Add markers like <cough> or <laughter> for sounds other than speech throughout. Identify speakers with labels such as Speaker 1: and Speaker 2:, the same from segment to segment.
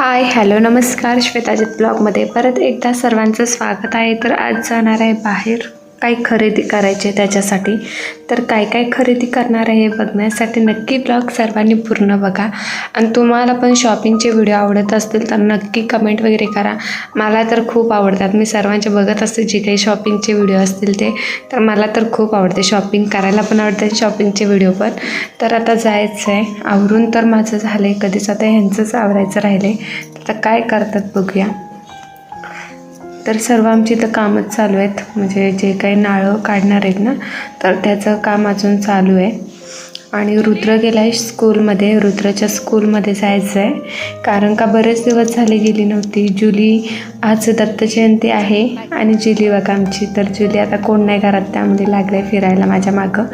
Speaker 1: Hi hello नमस्कार. श्वेताजित ब्लॉगमध्ये परत एकदा सर्वांचं स्वागत आहे. तर आज जाणार आहे बाहेर. काही खरेदी करायचे त्याच्यासाठी? तर काय काय खरेदी करणार आहे हे बघण्यासाठी नक्की ब्लॉग सर्वांनी पूर्ण बघा. आणि तुम्हाला पण शॉपिंगचे व्हिडिओ आवडत असतील तर नक्की कमेंट वगैरे करा. मला तर खूप आवडतात. मी सर्वांचे बघत असते जे काही शॉपिंगचे व्हिडिओ असतील ते. तर मला तर खूप आवडते शॉपिंग करायला पण आवडते शॉपिंगचे व्हिडिओ पण. तर आता जायचं आहे आवरून तर माझं झालं आहे कधीच आता ह्यांचंच आवरायचं राहिलं आहे आता काय करतात बघूया. तर सर्व आमची इथं कामच चालू आहेत. म्हणजे जे काही नाळं काढणार आहेत ना तर त्याचं काम अजून चालू आहे. आणि रुद्र गेला आहे स्कूलमध्ये. रुद्राच्या स्कूलमध्ये जायचं आहे कारण का बरेच दिवस झाले गेली नव्हती. जुली आज दत्त जयंती आहे आणि जुली बघा आमची. तर जुली आता कोण नाही घरात त्यामध्ये लागले फिरायला माझ्या मागं.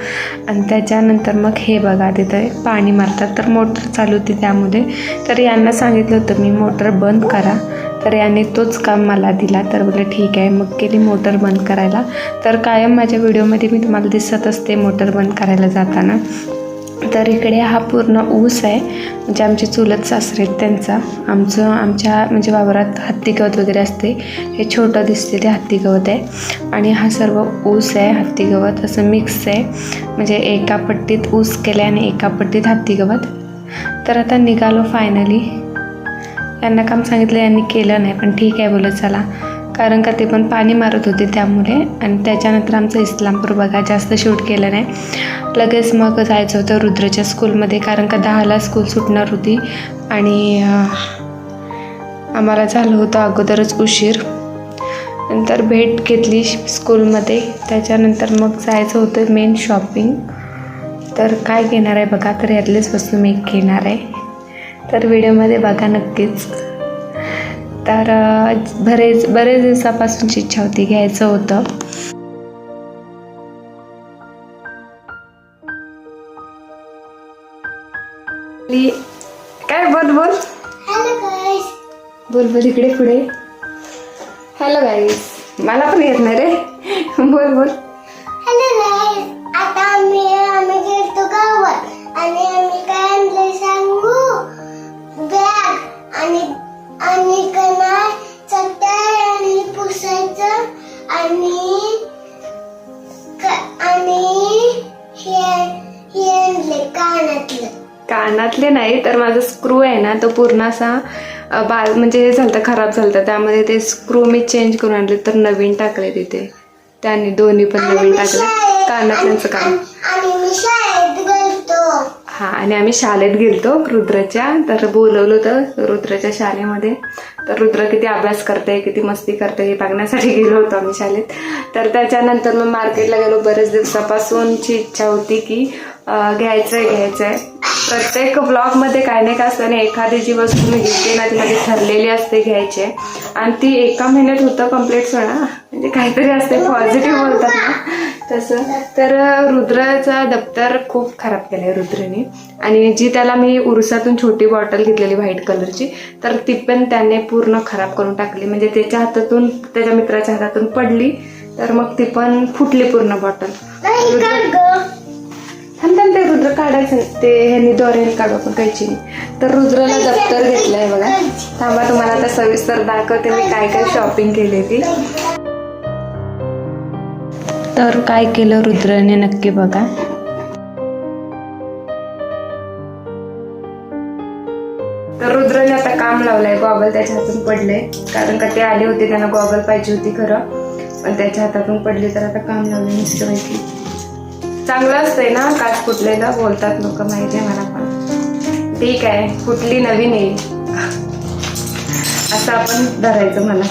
Speaker 1: आणि त्याच्यानंतर मग हे बघा तिथं पाणी मारतात. तर मोटर चालू होती त्यामुळे. तर यांना सांगितलं होतं मी मोटर बंद करा. तर याने तोच काम मला दिला. तर बोलले ठीक आहे. मग केली मोटर बंद करायला. तर कायम माझ्या व्हिडिओमध्ये मी तुम्हाला दिसत असते मोटर बंद करायला जाताना. तर इकडे हा पूर्ण ऊस आहे. म्हणजे आमचे चुलत सासरे आहेत त्यांचा. आमचं आमच्या म्हणजे वावरात हत्ती गवत वगैरे असते. हे छोटं दिसते ते हत्ती गवत आहे. आणि हा सर्व ऊस आहे हत्ती गवत. असं मिक्स आहे. म्हणजे एका पट्टीत ऊस केले आणि एका पट्टीत हत्ती गवत. तर आता निघालो फायनली यांना काम सांगितलं यांनी केलं नाही पण ठीक आहे बोलत चला. कारण का ते पण पाणी मारत होते त्यामुळे. आणि त्याच्यानंतर आमचं इस्लामपूर बघा जास्त शूट केलं नाही. लगेच मग जायचं होतं रुद्रच्या स्कूलमध्ये कारण का दहाला स्कूल सुटणार होती. आणि आम्हाला झालं होतं अगोदरच उशीर. नंतर भेट घेतली स्कूलमध्ये त्याच्यानंतर मग जायचं होतं मेन शॉपिंग तर काय घेणार आहे बघा तर यातलीच वस्तू मी एक घेणार आहे. तर व्हिडिओमध्ये बघा नक्कीच. तर बरेच बरेच दिवसापासूनची इच्छा होती घ्यायचं होतं. ली- काय बोल बोल. बोल बोल इकडे पुढे. हॅलो गाईस मला पण येत नाही रे. बोल बोल.
Speaker 2: हॅलो गाईस आता आम्ही आम्ही गेलतो गावात. आणि आम्ही काय आणले सांगू? आणि आणि पुसायचं आणि क- आणि हे हे आणले कानातलं.
Speaker 1: कानातले नाही तर माझा स्क्रू आहे ना तो पूर्ण असा बाल म्हणजे हे झालं खराब झालं त्यामध्ये ते स्क्रू मी चेंज करून आणले तर नवीन टाकले तिथे. त्यांनी दोन्ही पण नवीन टाकले कानातल्यांचं काम.
Speaker 2: आणि मी शाळेत गेलतो
Speaker 1: हा आणि आम्ही शाळेत गेलतो रुद्रच्या तर बोलवलं होतं रुद्राच्या शाळेमध्ये. तर रुद्र किती अभ्यास करते किती मस्ती करते हे बघण्यासाठी गेलो होतो आम्ही शाळेत. तर त्याच्यानंतर मग मार्केटला गेलो. बरेच दिवसापासूनची इच्छा होती की अं, घ्यायचंय घ्यायचंय. प्रत्येक ब्लॉगमध्ये काय नाही का असतं आणि एखादी जी वस्तू मी घेते ना ती माझी ठरलेली असते घ्यायची. आहे. आणि ती एका महिन्यात होतं कंप्लीट सोडा. म्हणजे काहीतरी असते पॉझिटिव्ह बोलतात ना. तसं. तर रुद्राचा दप्तर खूप खराब केलंय रुद्रने. आणि जी त्याला मी उरसातून छोटी बॉटल घेतलेली व्हाईट कलरची तर ती पण त्याने पूर्ण खराब करून टाकली. म्हणजे त्याच्या हातातून त्याच्या मित्राच्या हातातून पडली तर मग ती पण फुटली पूर्ण बॉटल. थांब थांब ते रुद्र काढायचं. ते ह्यांनी दोऱ्याने काढू आपण कैची तर रुद्रला दप्तर घेतलंय बघा. थांबा तुम्हाला आता सविस्तर दाखवते मी काय काय शॉपिंग केली ती तर काय केलं रुद्रने नक्की बघा. तर रुद्रने आता काम लावलंय गॉगल त्याच्या हातून पडले कारण का ते आले होते त्यांना गॉगल पाहिजे होती खरं. पण त्याच्या हातातून पडली तर आता काम लावलं नुसतं माहिती चांगलं असतंय ना काच फुटलेलं बोलतात लोक माहिती आहे मला पण. ठीक आहे फुटली नवीन येईल. <laughs> असं आपण धरायचं मला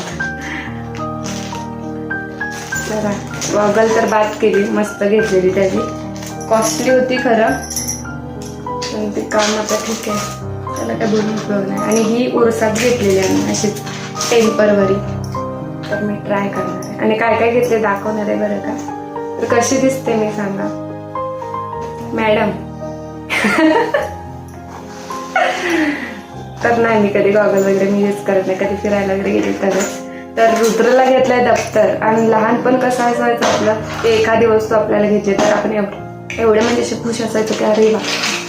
Speaker 1: जरा गॉगल तर बात केली मस्त घेतलेली त्याची. कॉस्टली होती खरं. पण ते काम आता ठीक आहे. त्याला काय बोलून उपयोग नाही. आणि ही उरसात घेतलेली आहे अशी टेम्परवरी. तर मी ट्राय करणार आहे. आणि काय काय घेतले दाखवणार आहे बरं का? तर कशी दिसते मी सांगा? मॅडम. <laughs> तर नाही मी कधी गॉगल वगैरे मी यूज करत नाही. कधी फिरायला वगैरे गेली तरच तर रुद्रला घेतलंय दप्तर. आणि लहानपण कसं असायचं आपलं? ते एखादी वस्तू आपल्याला घ्यायची तर आपण एवढे म्हणजे असे खुश असायचो की अरे वा.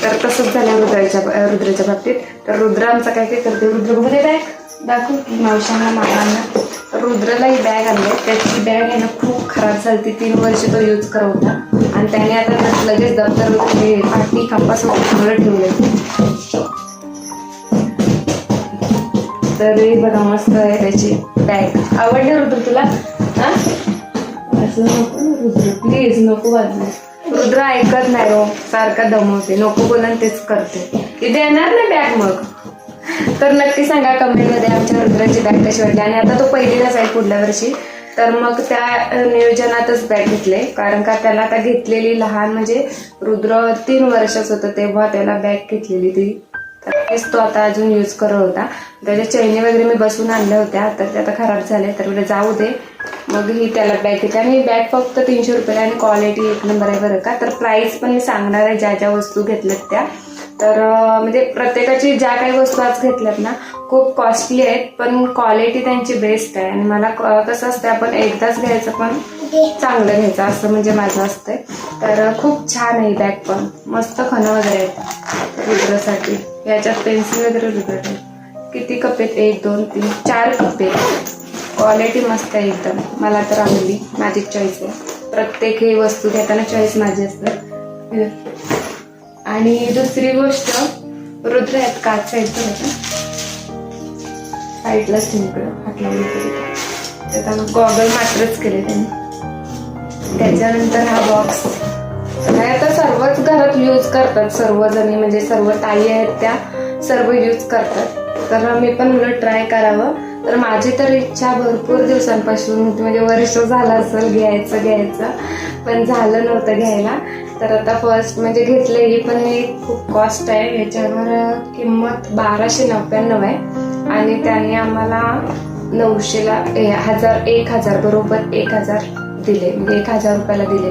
Speaker 1: तर तसंच झालं रुद्राच्या रुद्राच्या बाबतीत. तर रुद्र आमचा काय काय करते रुद्र बघू बॅग. दाखवू की मावशांना मामांना. तर रुद्रला ही बॅग आणली त्याची बॅग आहे ना खूप खराब झाली तीन वर्ष तो यूज करत होता. आणि त्याने आता लगेच दप्तर वगैरे हे पाटी कंपास सगळं ठेवले तर हे बघा मस्त आहे त्याची. बॅग आवडली रुद्र तुला? हा? असं नको रुद्र. प्लीज नको वाजू रुद्र ऐकत नाही हो. सारखा दमवते. नको बोला तेच करते. इथे येणार ना बॅग मग? तर नक्की सांगा कमेंटमध्ये आमच्या रुद्राची बॅग कशी वाटली. आणि आता तो पहिलीलाच आहे पुढल्या वर्षी. तर मग त्या नियोजनातच बॅग घेतले. कारण का त्याला आता घेतलेली लहान म्हणजे रुद्र तीन वर्षाच होतं तेव्हा त्याला बॅग घेतलेली ती. तेच तो आता अजून यूज करत होता. त्याच्या चैनी वगैरे मी बसून आणल्या होत्या तर ते आता खराब झाले तर म्हणजे जाऊ दे. मग ही त्याला बॅग घेतली. आणि बॅग फक्त तीनशे रुपयाला आणि क्वालिटी एक नंबर आहे बरं का. तर प्राईस पण मी सांगणार आहे ज्या ज्या वस्तू घेतल्यात त्या. तर म्हणजे प्रत्येकाची ज्या काही वस्तू आज घेतल्यात ना खूप कॉस्टली आहेत पण क्वालिटी त्यांची बेस्ट आहे. आणि मला क- कसं असतं आपण एकदाच घ्यायचं पण चांगलं घ्यायचं असं म्हणजे माझं असतंय. तर खूप छान आहे बॅग पण. मस्त खणं वगैरे आहेत. रुद्रासाठी. याच्यात पेन्सिल वगैरे रुद्र किती कप आहेत? एक दोन तीन चार कप आहेत. क्वालिटी मस्त आहे एकदम. मला तर आवडली. माझी चॉईस आहे. प्रत्येक ही वस्तू घेताना चॉईस माझी असते. आणि दुसरी गोष्ट रुद्र आहेत. काच आहेत बरं साईडला साईडलाच इकडं हात लावून गॉगल मात्रच केले त्यांनी. त्याच्यानंतर हा बॉक्स. नाही आता सर्वच घरात यूज करतात. सर्वजणी म्हणजे सर्व ताई आहेत त्या सर्व यूज करतात. तर मी पण उलट ट्राय करावं. तर माझी तर इच्छा भरपूर दिवसांपासून होती म्हणजे वर्ष झालं असेल घ्यायचं घ्यायचं. पण झालं नव्हतं घ्यायला. तर आता फर्स्ट म्हणजे घेतलेली पण हे खूप कॉस्ट आहे. याच्यावर किंमत बाराशे नव्याण्णव आहे. आणि त्यांनी आम्हाला नऊशेला ए, हजार एक हजार बरोबर एक हजार दिले. म्हणजे एक हजार रुपयाला दिले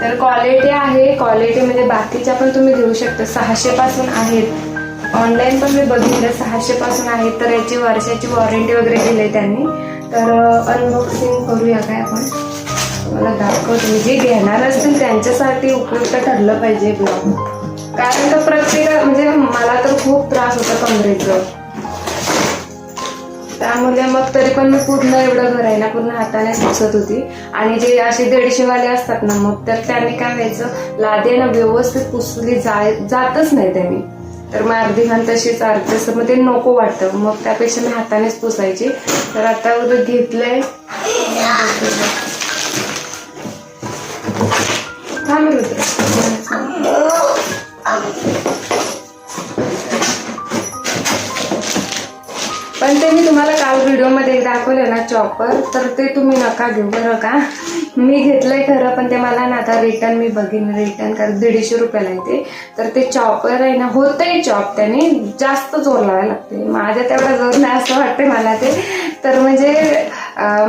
Speaker 1: तर क्वालिटी आहे. क्वालिटी म्हणजे बाकीच्या पण तुम्ही घेऊ शकता. सहाशे पासून आहेत. ऑनलाईन पण मी बघितलं. सहाशे पासून आहेत. तर याची वर्षाची वॉरंटी वगैरे दिली त्यांनी. तर अनबॉक्सिंग करूया काय आपण? मला दाखवतो. म्हणजे मी जे घेणार असतील त्यांच्यासाठी उपयुक्त ठरलं पाहिजे ब्लॉग. कारण का प्रत्येक म्हणजे मला तर खूप त्रास होता कमरेचं. त्यामध्ये मग तरी पण मी पूर्ण एवढं घर आहे ना पूर्ण हाताने पुसत होती. आणि जे असे दीडशेवाले असतात ना मग तर त्यांनी काय व्हायचं लादे ना व्यवस्थित पुसली जाय जातच नाही त्यांनी. तर मग अर्धी घाण तशीच अर्धी असं मग ते नको वाटतं. मग त्यापेक्षा मी हातानेच पुसायची. तर आता उद्या घेतलंय. थांब पण ते मी तुम्हाला काल व्हिडिओमध्ये दाखवलं ना चॉपर तर ते तुम्ही नका घेऊ बरं का? मी घेतलंय खरं पण ते मला ना आता रिटर्न मी बघीन. रिटर्न कर दीडशे रुपयाला येते तर ते चॉपर आहे ना होतंय चॉप त्याने. जास्त जोर लावायला लागते माझ्या तेवढा जोर नाही असं वाटते मला ते. तर म्हणजे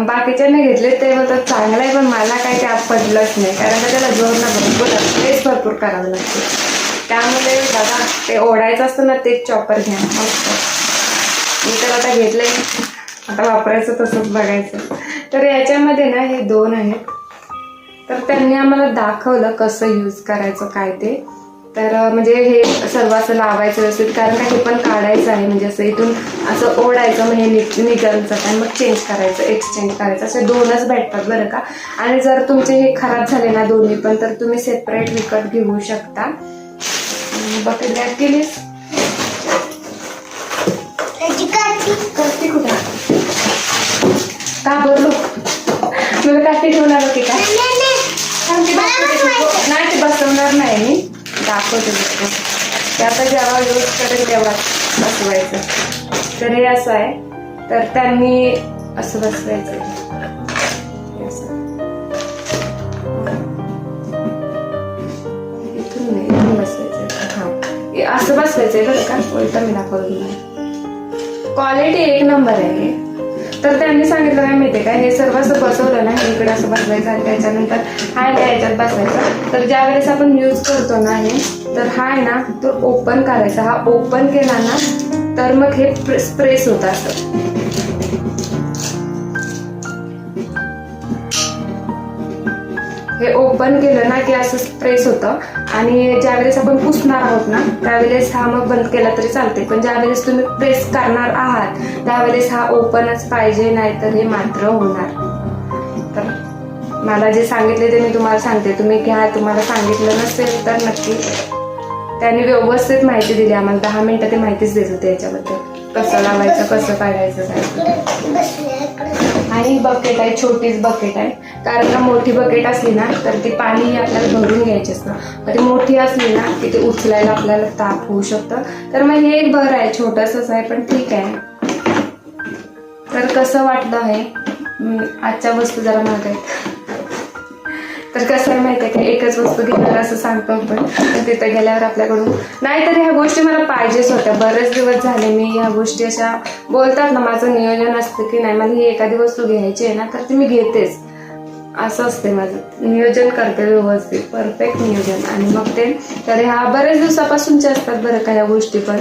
Speaker 1: बाकीच्यांनी घेतले ते तर चांगलं आहे पण मला काही ते पडलंच नाही. कारण का त्याला जोर ना भरपूर तेच भरपूर करावं लागते त्यामुळे बघा ते ओढायचं असतं ना तेच चॉपर घ्या. मस्त. मी तर आता घेतलंय. आता वापरायचं तसंच बघायचं. तर याच्यामध्ये ना हे दोन आहेत. तर त्यांनी आम्हाला दाखवलं कसं यूज करायचं काय ते. तर म्हणजे हे सर्व असं लावायचं व्यवस्थित कारण का हे पण काढायचं आहे. म्हणजे असं इथून असं ओढायचं म्हणजे नि निघायचं आणि मग चेंज करायचं एक्सचेंज करायचं. असे दोनच भेटतात बरं का. आणि जर तुमचे हे खराब झाले ना दोन्ही पण तर तुम्ही सेपरेट विकत घेऊ शकता. बकेट बॅग केलीस
Speaker 2: त्याची काठी
Speaker 1: करते कुठे का बोललो मला काठी ठेवून आलो की? काय
Speaker 2: नाही, नाही.
Speaker 1: ते. नाही बसवणार नाही मी. दाखवते. ते आता जेव्हा यूज करेल तेव्हा बसवायचं. तर हे असं आहे. तर त्यांनी असं बसवायचं. असं. नाही बसवायचं. हा. हे असं बसवायचंय बरं का? उलट मी दाखवलं तुम्हाला. क्वालिटी एक नंबर आहे तर त्यांनी सांगितलं काय माहितीये का हे सर्व असं बसवलं ना हे इकडे असं बसवायचं आणि त्याच्यानंतर हा ना याच्यात बसवायचा. तर ज्या वेळेस आपण यूज करतो ना हे तर हा आहे ना तो ओपन करायचा. हा ओपन केला ना तर मग हे प्रेस होतं असं हे ओपन केलं ना की असं प्रेस होतं. आणि ज्यावेळेस आपण पुसणार आहोत ना त्यावेळेस हा मग बंद केला तरी चालते पण ज्यावेळेस तुम्ही प्रेस करणार आहात त्यावेळेस हा ओपनच पाहिजे नाहीतर हे मात्र होणार. तर मला जे सांगितले ते मी तुम्हाला सांगते. तुम्ही घ्या तुम्हाला सांगितलं नसेल तर नक्की त्यांनी व्यवस्थित माहिती दिली. आम्हाला दहा मिनिटं ते माहितीच देत होते याच्याबद्दल. कसं लावायचं कसं काढायचं काय? आणि बकेट आहे छोटीच बकेट आहे. कारण का मोठी बकेट असली ना तर ती पाणी आपल्याला भरून घ्यायची असतं. मग ती मोठी असली ना की ते उचलायला आपल्याला ताप होऊ शकतं. तर मग हे एक बरं आहे छोटंसंच आहे पण ठीक आहे. तर कसं वाटलं हे? आजच्या वस्तू जरा महाग आहेत. तर कसं आहे माहिती आहे का? एकच वस्तू घेणार असं सांगतो आपण. पण तिथं गेल्यावर आपल्याकडून नाहीतर ह्या गोष्टी मला पाहिजेच होत्या. बरेच दिवस झाले मी ह्या गोष्टी अशा बोलतात ना माझं नियोजन असतं की नाही मला ही एखादी वस्तू घ्यायची आहे ना तर ती मी घेतेच. असं असते माझं. नियोजन करते व्यवस्थित. परफेक्ट नियोजन. आणि मग ते तर ह्या बऱ्याच दिवसापासूनच्या असतात बरं का ह्या गोष्टी पण.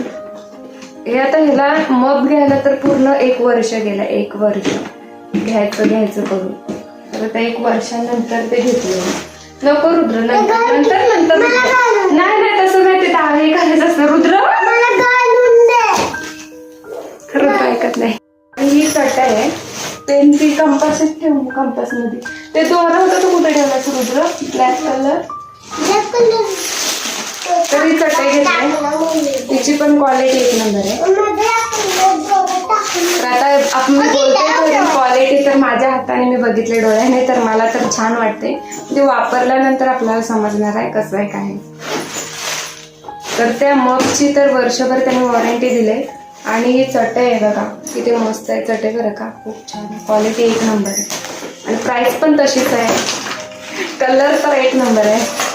Speaker 1: हे आता ह्याला मग घ्यायला तर पूर्ण एक वर्ष गेलं. एक वर्ष. घ्यायचं घ्यायचं करून. तर आता एक वर्षानंतर ते घेतलं. नको रुद्र नंतर नंतर. नाही नाही तसं नाही ते दहावी करायचं असतं रुद्र? रुद्र ऐकत नाही. ही चट आहे. पेन ती कंपासच ठेवून कंपासमध्ये ते दोरा होतं तो कुठे ठेवलास रुद्र? Black colour? तर ही चटई घेतली तिची पण क्वालिटी एक नंबर आहे. तर आता आपण बोलतोय क्वालिटी तर माझ्या हाताने मी बघितले डोळ्याने तर मला तर छान वाटते ते वापरल्यानंतर आपल्याला समजणार आहे कसं आहे काय. तर त्या मगची तर वर्षभर त्यांनी वॉरंटी दिले आणि ही चटई आहे बघा किती मस्त आहे चटई बरं का खूप छान क्वालिटी एक नंबर आहे. आणि प्राईस पण तशीच आहे. कलर तर एक नंबर आहे.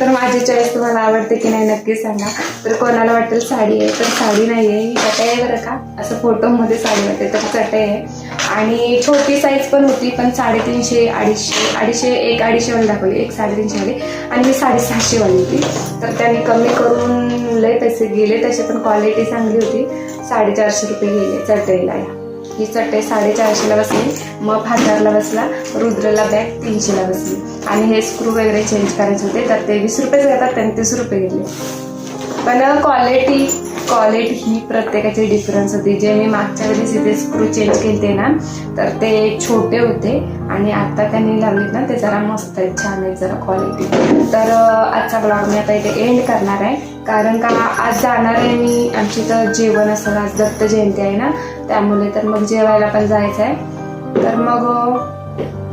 Speaker 1: तर माझी चॉईस तुम्हाला आवडते की नाही नक्की सांगा. तर कोणाला वाटेल साडी आहे तर साडी नाही आहे ही चटई आहे बरं का. असं फोटोमध्ये साडी वाटते तर चटई आहे. आणि छोटी साईज पण होती पण साडेतीनशे अडीचशे अडीचशे एक अडीचशेवाली दाखवली एक साडेतीनशेवाली आणि मी साडेसहाशेवाली होती. तर त्यांनी कमी करून लय पैसे गेले तसे पण क्वालिटी चांगली होती. साडेचारशे रुपये गेले चटईला. या ही चटई साडेचारशेला बसली मग हजारला बसला रुद्रला बॅग तीनशेला बसली. आणि हे स्क्रू वगैरे चेंज करायचे होते तर ते वीस रुपयेच घेतात त्यांनी तीस रुपये घेतले. पण क्वालिटी क्वालिटी ही प्रत्येकाची डिफरन्स होती. जे मी मागच्या वेळेस इथे स्क्रू चेंज केले ना तर ते छोटे होते आणि आता त्यांनी लावलेत ना ते जरा मस्त आहेत छान आहेत जरा क्वालिटी तर आजचा ब्लॉग मी आता इथे एंड करणार आहे. कारण का आज जाणार आहे मी. आमची तर जेवण असं आज दत्त जयंती आहे ना. त्यामुळे तर मग जेवायला पण जायचं आहे तर मग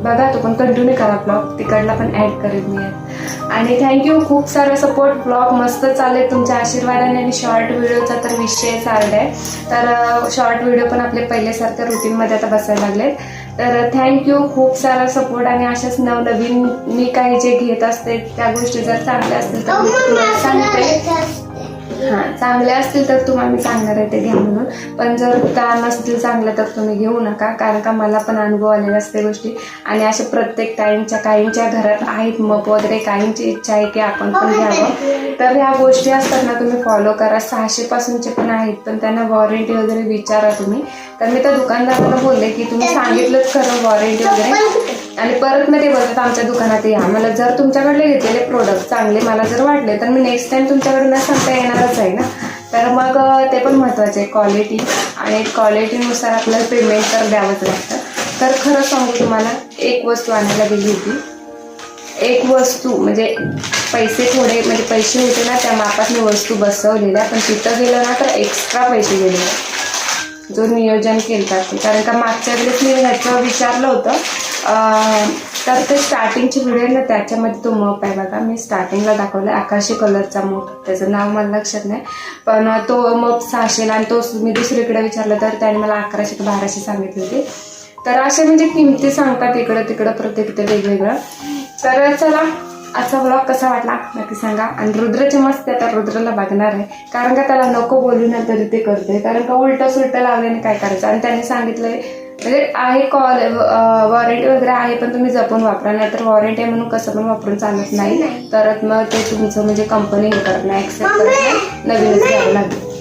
Speaker 1: बघा तो पण कंटिन्यू करा ब्लॉग तिकडला पण ऍड करेन मी. यात. आणि थँक्यू खूप सारा सपोर्ट ब्लॉग मस्त चालले तुमच्या आशीर्वादाने आणि शॉर्ट व्हिडिओचा तर विषय आहे. तर शॉर्ट व्हिडिओ पण आपले पहिल्यासारख्या रुटीनमध्ये आता बसायला लागलेत. तर थँक्यू खूप सारा सपोर्ट आणि अशाच नवनवीन मी काही जे घेत असते त्या गोष्टी जर चांगल्या असतील तर मी सांगते. हा चांगले असतील तर तुम्हाला मी सांगणार आहे ते घ्या म्हणून. पण जर त्या नसतील चांगल्या तर तुम्ही घेऊ नका कारण का मला पण अनुभव आलेला असते गोष्टी. आणि अशा प्रत्येक टाईमच्या काहींच्या घरात आहेत मप वगैरे काहींची इच्छा आहे की आपण पण घ्यावं. तर ह्या गोष्टी असतात ना तुम्ही फॉलो करा. सहाशे पासूनचे पण आहेत पण त्यांना वॉरंटी वगैरे विचारा तुम्ही. तर मी त्या दुकानदाराला बोलले की तुम्ही सांगितलंच खरं वॉरंटी वगैरे. आणि परत मी ते बोलतात आमच्या दुकानात या. मला जर तुमच्याकडले घेतलेले प्रोडक्ट चांगले मला जर वाटले तर मी नेक्स्ट टाईम तुमच्याकडे न सांगता येणारच आहे ना. तर मग ते पण महत्त्वाचे आहे क्वालिटी आणि क्वालिटीनुसार आपल्याला पेमेंट तर द्यावंच लागतं. तर खरं सांगू तुम्हाला एक वस्तू आणायला गेली होती. एक वस्तू म्हणजे पैसे थोडे म्हणजे पैसे होते ना त्या मापात मी वस्तू बसवलेल्या पण तिथं गेलं ना तर एक्स्ट्रा पैसे गेले. जो नियोजन केलं ते. कारण का मागच्या वेळेस मी ह्याचं विचारलं होतं तर ते स्टार्टिंगची व्हिडिओ ना त्याच्यामध्ये तो मप आहे बघा. मी स्टार्टिंगला दाखवला आकाशी कलरचा मोठ त्याचं नाव मला लक्षात नाही. पण तो मप सहाशेला आणि तो मी दुसरीकडे विचारलं तर त्याने मला अकराशे ते बाराशे सांगितले होते. तर असे म्हणजे किमती सांगतात इकडं तिकडं प्रत्येक ते वेगवेगळं. तर चला आजचा ब्लॉग कसा वाटला? नक्की सांगा. आणि रुद्रचे मस्त आता तर रुद्रला बघणार आहे. कारण का त्याला नको बोलू ना तरी ते करते कारण का उलट सुलटं लावल्याने काय करायचं? आणि त्यांनी सांगितलंय म्हणजे आहे कॉल वॉरंटी वगैरे आहे पण तुम्ही जपून वापरा. नाहीतर वॉरंटी आहे म्हणून कसं पण वापरून चालत नाही. तर मग ते तुमचं म्हणजे कंपनी हे करत नाही ऍक्सेप्ट करत नाही. नवीनच घ्यावं लागेल.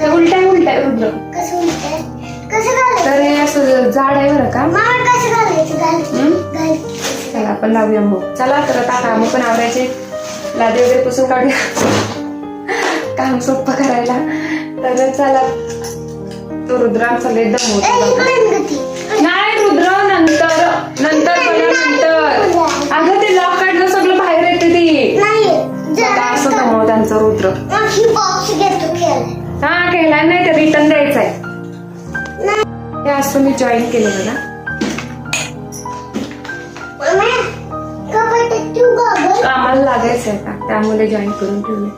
Speaker 1: तर उलट आहे उलट. आहे रुद्र
Speaker 2: कसं म्हणते कसं घालायचं?
Speaker 1: तर हे असं जाड आहे बरं का? चला आपण लावूया मग. चला तर आता कामं पण आवरायचे. लादी वगैरे पुसून काढूया. काम सोपं करायला. तर चला. तो रुद्रांचा लय दम होतो
Speaker 2: ए,
Speaker 1: बघा.
Speaker 2: इकडे ना ती.
Speaker 1: नाही रुद्र नंतर नंतर नंतर. अगं ते लॉक काढलं सगळं बाहेर येते ती. असं त्यांचं रुद्र.
Speaker 2: ही
Speaker 1: केला नाही ते रिटर्न द्यायचं आहे
Speaker 2: नाही.
Speaker 1: हे असं मी जॉईन केलं
Speaker 2: गॉगल
Speaker 1: कामाला लागायचं आहे का त्यामुळे जॉईन करून ठेवले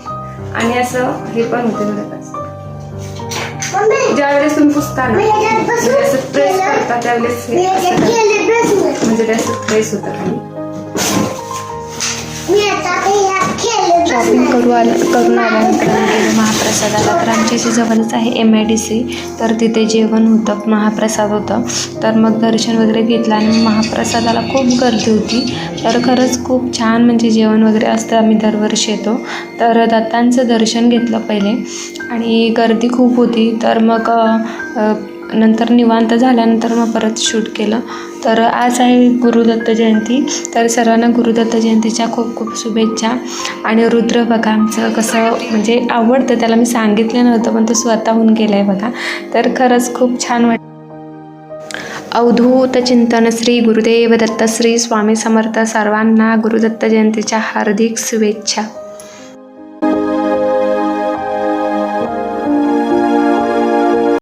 Speaker 1: आणि असं हे पण होते बघा असं.
Speaker 2: मम्मी
Speaker 1: ज्या वेळेस तुम्ही पुसता ना म्हणजे असं प्रेस. करता त्यावेळेस म्हणजे असं प्रेस होतं खाली शॉपिंग करू आलं करून आल्यानंतर महाप्रसादाला तर आमच्या इथे जवळच आहे एम आय डी सी तर तिथे जेवण होतं महाप्रसाद होतं. तर मग दर्शन वगैरे घेतलं आणि महाप्रसादाला खूप गर्दी होती. तर खरंच खूप छान म्हणजे जेवण वगैरे असतं आम्ही दरवर्षी येतो. तर दत्तांचं दर्शन घेतलं पहिले आणि गर्दी खूप होती. तर मग नंतर निवांत झाल्यानंतर मग परत शूट केलं. तर आज आहे गुरुदत्त जयंती. तर सर्वांना गुरुदत्त जयंतीच्या खूप खूप शुभेच्छा. आणि रुद्र बघा आमचं कसं म्हणजे आवडतं त्याला मी सांगितलं नव्हतं पण तो स्वतःहून गेला आहे बघा. तर खरंच खूप छान वाट अवधूत चिंतन श्री गुरुदेव दत्त श्री स्वामी समर्थ सर्वांना गुरुदत्त जयंतीच्या हार्दिक शुभेच्छा.